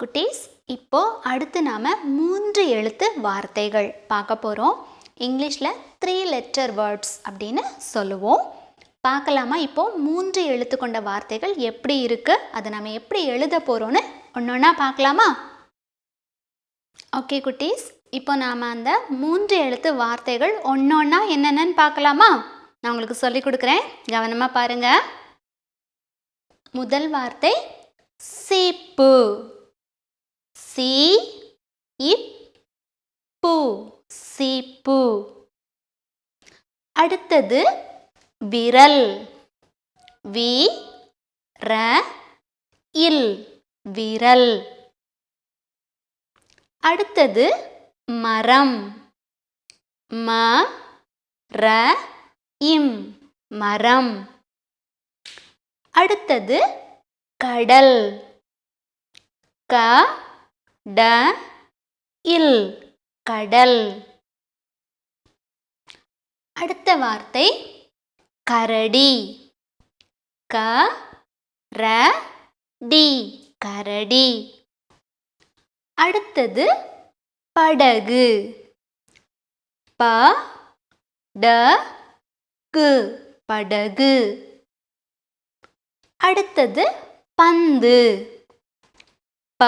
குட்டீஸ் இப்போ அடுத்து நாம் மூன்று எழுத்து வார்த்தைகள் பார்க்க போகிறோம் இங்கிலீஷில் த்ரீ லெட்டர் வேர்ட்ஸ் அப்படின்னு சொல்லுவோம். பார்க்கலாமா? இப்போ மூன்று எழுத்து கொண்ட வார்த்தைகள் எப்படி இருக்குது அதை நம்ம எப்படி எழுத போகிறோன்னு ஒன்று ஒன்றா பார்க்கலாமா? ஓகே குட்டீஸ். இப்போ நாம் அந்த மூன்று எழுத்து வார்த்தைகள் ஒன்றொன்னா என்னென்னு பார்க்கலாமா? நான் உங்களுக்கு சொல்லி கொடுக்குறேன். கவனமாக பாருங்கள் முதல் வார்த்தை சீப்பு. சி இப் சீப்பு அடுத்தது விரல் வி ர இல் விரல். அடுத்தது மரம் ம ர இம் மரம். அடுத்தது கடல் க ட இல் கடல். அடுத்த வார்த்தை கரடி. க ர டி கரடி. அடுத்தது படகு. ப ட கு படகு. அடுத்தது பந்து. ப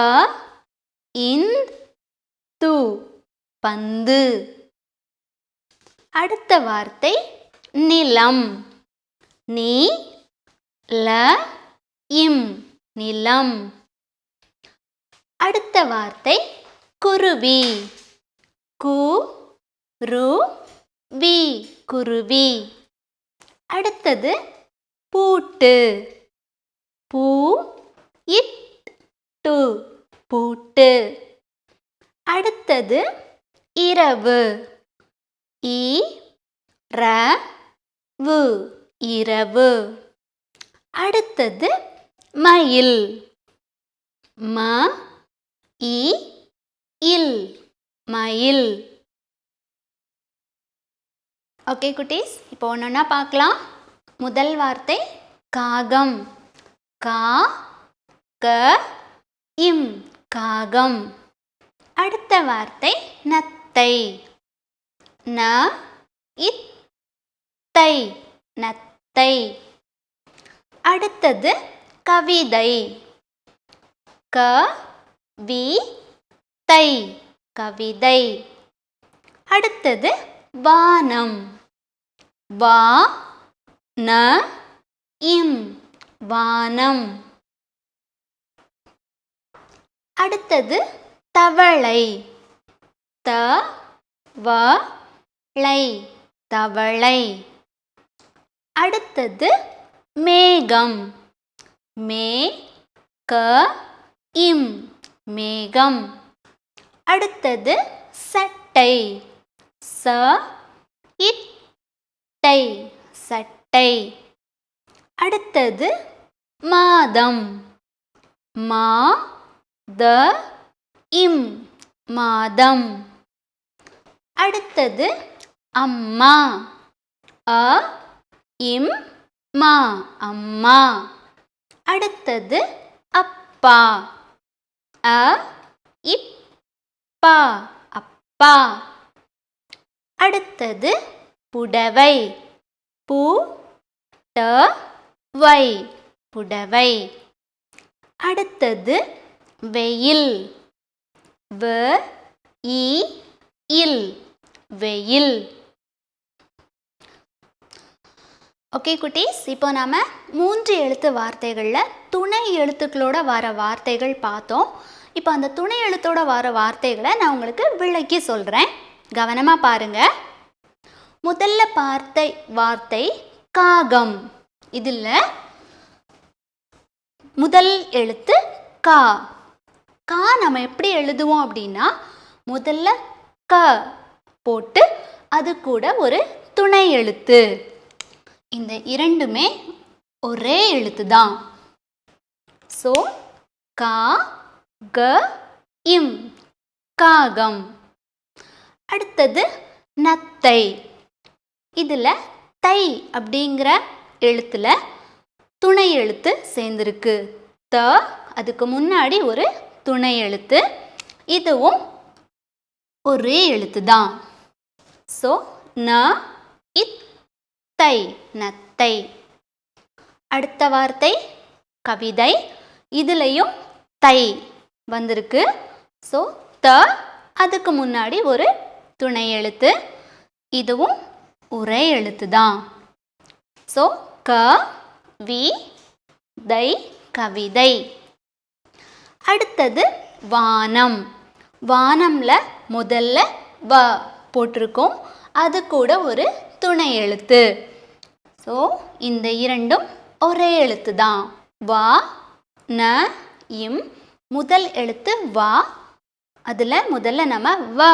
இந்து பந்து. அடுத்த வார்த்தை நிலம். நீ ல இம் நிலம். அடுத்த வார்த்தை குருவி. கு ரு வி குருவி. அடுத்தது பூட்டு. பூ இட் எட்டு அடுத்தது இரவு. இ ர வு இரவு. அடுத்தது மயில். ம இ இல் மயில். ஓகே குட்டீஸ் இப்போ ஒன்றா பார்க்கலாம். முதல் வார்த்தை காகம். கா க இம். காகம். அடுத்த வார்த்தை நத்தை. ந இத்தை. நத்தை. அடுத்தது கவிதை. க வி தை. கவிதை. அடுத்தது வானம். வா ந இம் வானம். அடுத்தது தவளை. த வ ளை தவளை. அடுத்தது மேகம். மே க இம் மேகம். அடுத்தது சட்டை. ச இட்டை சட்டை. அடுத்தது மாதம். மா த இம் மாதம். அடுத்தது அம்மா. அ இம் மா அம்மா. அடுத்தது அப்பா. அ இப்பா அப்பா. அடுத்தது புடவை. பு ட வை புடவை. அடுத்தது வெயில். வ இ இல். வெயில். ஓகே குட்டீஸ். இப்போ நாம் மூன்று எழுத்து வார்த்தைகளில் துணை எழுத்துக்களோட வர வார்த்தைகள் பார்த்தோம். இப்போ அந்த துணை எழுத்தோட வர வார்த்தைகளை நான் உங்களுக்கு விளக்கி சொல்கிறேன் கவனமாக பாருங்கள் முதல்ல பார்த்த வார்த்தை காகம். இதில் முதல் எழுத்து கா. கா நம்ம எப்படி எழுதுவோம் அப்படின்னா முதல்ல க போட்டு அது கூட ஒரு துணை எழுத்து. இந்த இரண்டுமே ஒரே எழுத்து தான் ஸோ கா க இம் காகம். அடுத்தது நத்தை. இதில் தை அப்படிங்கிற எழுத்தில் துணை எழுத்து சேர்ந்துருக்கு. த அதுக்கு முன்னாடி ஒரு துணை எழுத்து. இதுவும் ஒரே எழுத்து தான் ஸோ ந இத்தை நத்தை. அடுத்த வார்த்தை கவிதை. இதுலேயும் தை வந்திருக்கு. ஸோ த அதுக்கு முன்னாடி ஒரு துணை எழுத்து. இதுவும் ஒரே எழுத்து தான் ஸோ க வி தை கவிதை. அடுத்தது வானம். வானம்ல முதல்ல வ போட்டிருக்கோம். அது கூட ஒரு துணை எழுத்து. ஸோ இந்த இரண்டும் ஒரே எழுத்து தான் வா ந இம் முதல் எழுத்து வா. அதில் முதல்ல நம்ம வ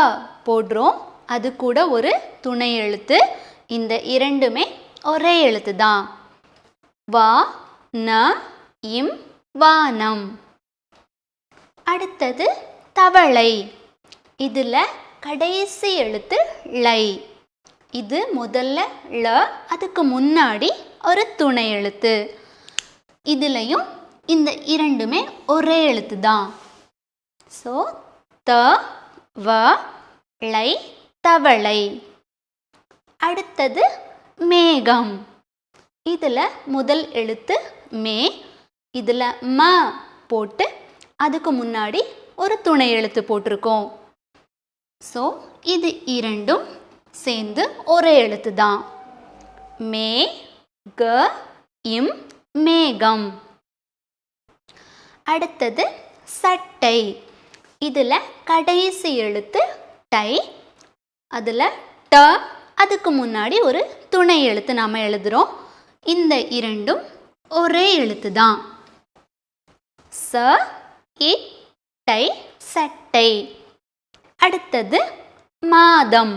போடுறோம். அது கூட ஒரு துணை எழுத்து. இந்த இரண்டுமே ஒரே எழுத்து தான் வா ந இம் வானம். அடுத்தது தவளை. இதில் கடைசி எழுத்து லை. இது முதல்ல ல அதுக்கு முன்னாடி ஒரு துணை எழுத்து. இதுலையும் இந்த இரண்டுமே ஒரே எழுத்து தான் ஸோ த வ லை தவளை. அடுத்தது மேகம். இதில் முதல் எழுத்து மே இதில் ம போட்டு அதுக்கு முன்னாடி ஒரு துணை எழுத்து போட்டிருக்கோம். ஸோ இது இரண்டும் சேர்ந்து ஒரே எழுத்து தான் மே க இம் மேகம். அடுத்தது சட்டை. இதில் கடைசி எழுத்து டை அதில் ட அதுக்கு முன்னாடி ஒரு துணை எழுத்து நாம் எழுதுகிறோம் இந்த இரண்டும் ஒரே எழுத்து தான் ச இட்டை சட்டை. அடுத்தது மாதம்.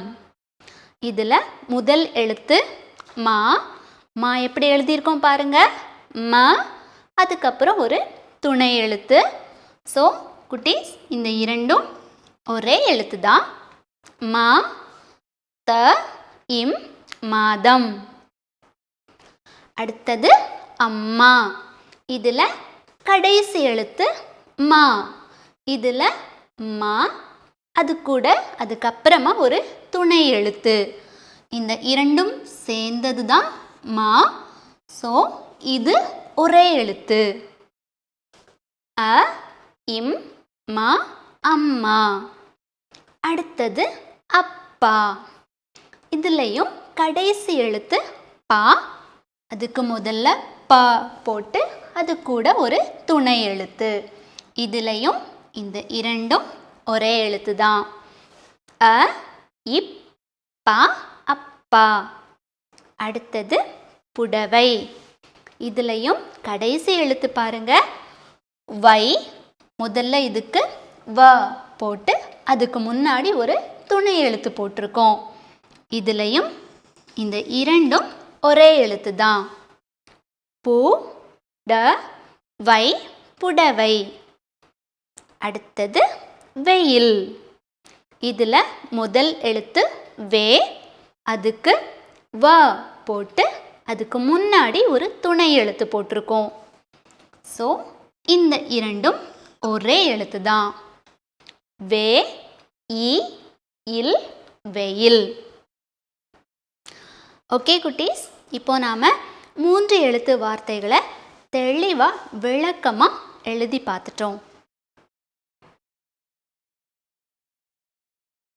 இதில் முதல் எழுத்து மா. மா எப்படி எழுதியிருக்கோம் பாருங்க? ம. அதுக்கப்புறம் ஒரு துணை எழுத்து. ஸோ குட்டீஸ் இந்த இரண்டும் ஒரே எழுத்து தான் மா த இம் மாதம். அடுத்தது அம்மா. இதில் கடைசி எழுத்து மா. இதில் மா அது கூட அதுக்கப்புறமா ஒரு துணை எழுத்து. இந்த இரண்டும் சேர்ந்தது தான் மா. ஸோ இது ஒரே எழுத்து. அ இம் மா அம்மா. அடுத்தது அப்பா. இதுலேயும் கடைசி எழுத்து பா. அதுக்கு முதல்ல பா போட்டு அது கூட ஒரு துணை எழுத்து. இதுலையும் இந்த இரண்டும் ஒரே எழுத்து தான் அ இப் பா அப்பா. அடுத்தது புடவை. இதுலையும் கடைசி எழுத்து பாருங்க. வை முதல்ல இதுக்கு வ போட்டு அதுக்கு முன்னாடி ஒரு துணை எழுத்து போட்டிருக்கோம். இதுலையும் இந்த இரண்டும் ஒரே எழுத்து தான் பூ ட வை புடவை. அடுத்தது வெயில். இதில் முதல் எழுத்து வே அதுக்கு வ போட்டு அதுக்கு முன்னாடி ஒரு துணை எழுத்து போட்டிருக்கோம். ஸோ இந்த இரண்டும் ஒரே எழுத்து தான் வே இ இல் வெயில். ஓகே குட்டீஸ். இப்போ நாம் மூன்று எழுத்து வார்த்தைகளை தெளிவாக விளக்கமாக எழுதி பார்த்துட்டோம்.